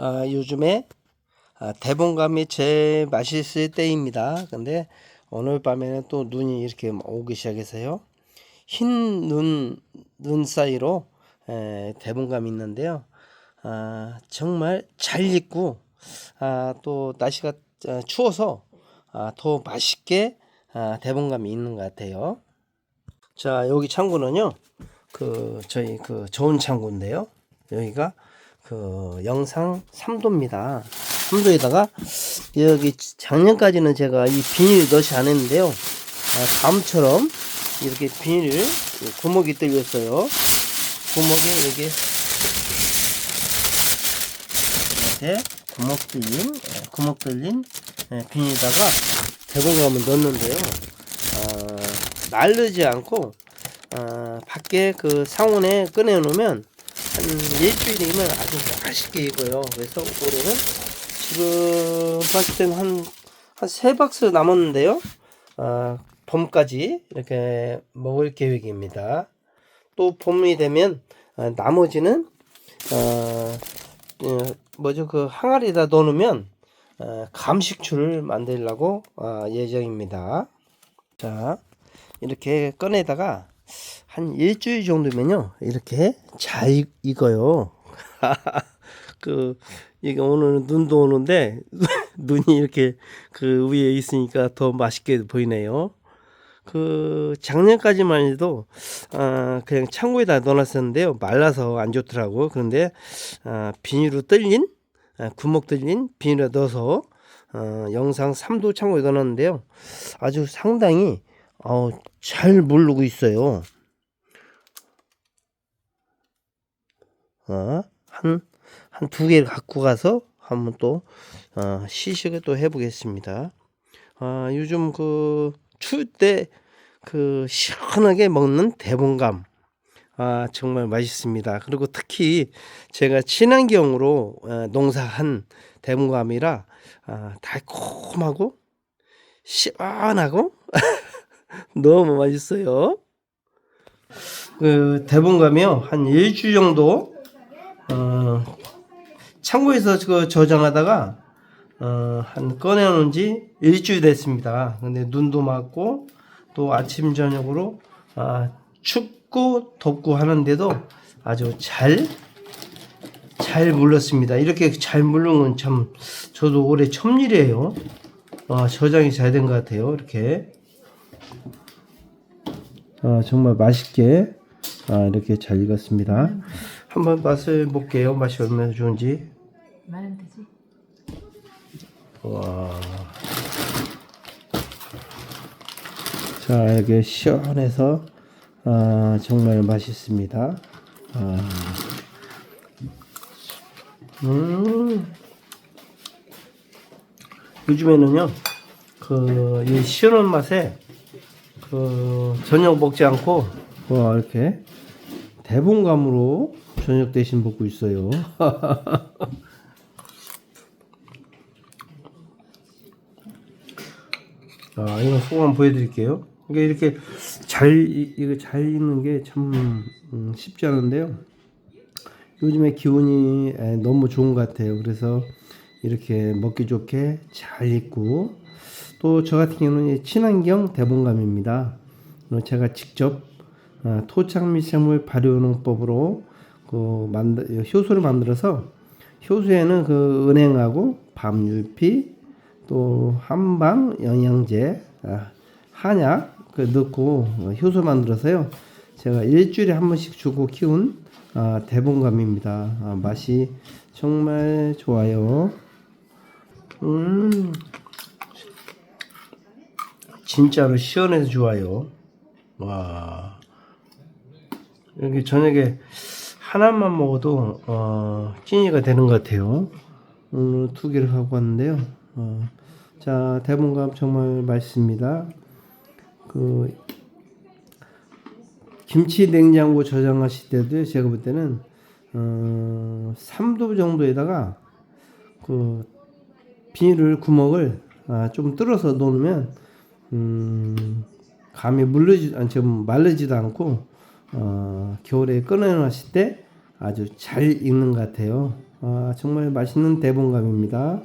아, 요즘에 아, 대봉감이 제일 맛있을 때입니다. 근데 오늘 밤에는 또 눈이 이렇게 오기 시작해서요. 흰 눈, 눈 사이로 에, 대봉감이 있는데요. 아, 정말 잘 익고 아, 또 날씨가 어, 추워서 아, 더 맛있게 아, 대봉감이 있는 것 같아요. 자, 여기 창고는요. 그 저희 그 좋은 창고인데요. 여기가 그 영상 3도입니다. 3도에다가 여기 작년까지는 제가 이 비닐 넣지 않았는데요. 아, 다음처럼 이렇게 비닐 구멍이 뚫렸어요. 구멍에 이게 이렇게 구멍 뚫린 예, 구멍 뚫린 예, 비닐에다가 대봉감을 넣는데요. 아, 마르지 않고 아, 밖에 그 상온에 꺼내 놓으면 한 일주일이면 아주 맛있게 익어요. 그래서 올해는 지금 봤을 때는 한, 한 세 박스 남았는데요. 아, 봄까지 이렇게 먹을 계획입니다. 또 봄이 되면 아, 나머지는 어, 어, 뭐죠 그 항아리에다 넣어놓으면 어, 감식초를 만들려고 아, 예정입니다. 자 이렇게 꺼내다가 한 일주일 정도면요. 이렇게 잘 익- 익어요. 그 이게 오늘 눈도 오는데 눈이 이렇게 그 위에 있으니까 더 맛있게 보이네요. 그 작년까지만 해도 아 그냥 창고에다 넣어놨었는데요. 말라서 안 좋더라고 그런데 아 비닐로 뚫린 아, 구멍 뚫린 비닐에 넣어서 어, 영상 3도 창고에 넣어놨는데요. 아주 상당히 어, 잘 물르고 있어요 어, 한 한 두 개를 갖고 가서 한번 또 어, 시식을 또 해보겠습니다 아 요즘 그 추울 때 그 시원하게 먹는 대봉감 아 정말 맛있습니다. 그리고 특히 제가 친환경으로 어, 농사한 대봉감이라 아, 달콤하고 시원하고 너무 맛있어요. 그 대봉감이요 한 일주 정도 어, 창고에서 그 저장하다가 어, 한 꺼내놓은 지 일주일 됐습니다. 근데 눈도 맞고 또 아침 저녁으로 아, 춥고 덥고 하는데도 아주 잘, 잘 물렀습니다. 이렇게 잘 물른 건 참 저도 올해 처음 일이에요. 아, 저장이 잘 된 것 같아요. 이렇게. 아, 정말 맛있게 아, 이렇게 잘 익었습니다. 한번 맛을 볼게요. 맛이 얼마나 좋은지. 말하면 되지. 와. 자, 이렇게 시원해서 아, 정말 맛있습니다. 아. 음. 요즘에는요, 그, 이 시원한 맛에 그, 저녁 먹지 않고, 와, 이렇게 대봉감으로 저녁 대신 먹고 있어요. 아, 이거 소감 보여드릴게요. 이게 이렇게 잘, 이- 이거 잘 익는 게 참 쉽지 않은데요. 요즘에 기운이 에, 너무 좋은 것 같아요. 그래서 이렇게 먹기 좋게 잘 익고 또 저 같은 경우는 이 친환경 대봉감입니다. 어, 제가 직접 어, 토착 미생물 발효농법으로 그 만들 효소를 만들어서 효소에는 그 은행하고 밤유피 또 한방 영양제 아, 한약 그 넣고 어, 효소 만들어서요. 제가 일주일에 한 번씩 주고 키운 아, 대봉감입니다. 아, 맛이 정말 좋아요. 음, 진짜로 시원해서 좋아요. 와, 여기 저녁에 하나만 먹어도 어, 찐이가 되는 것 같아요. 오늘 두 개를 갖고 왔는데요. 어, 자, 대봉감 정말 맛있습니다. 그 김치 냉장고 저장하실 때도 제가 볼 때는 어, 3도 정도에다가 그 비닐을 구멍을 아, 좀 뚫어서 놓으면 음, 감이 물르지 좀 마르지도 않고 어, 겨울에 꺼내놨을 때 아주 잘 익는 것 같아요. 아, 정말 맛있는 대봉감입니다.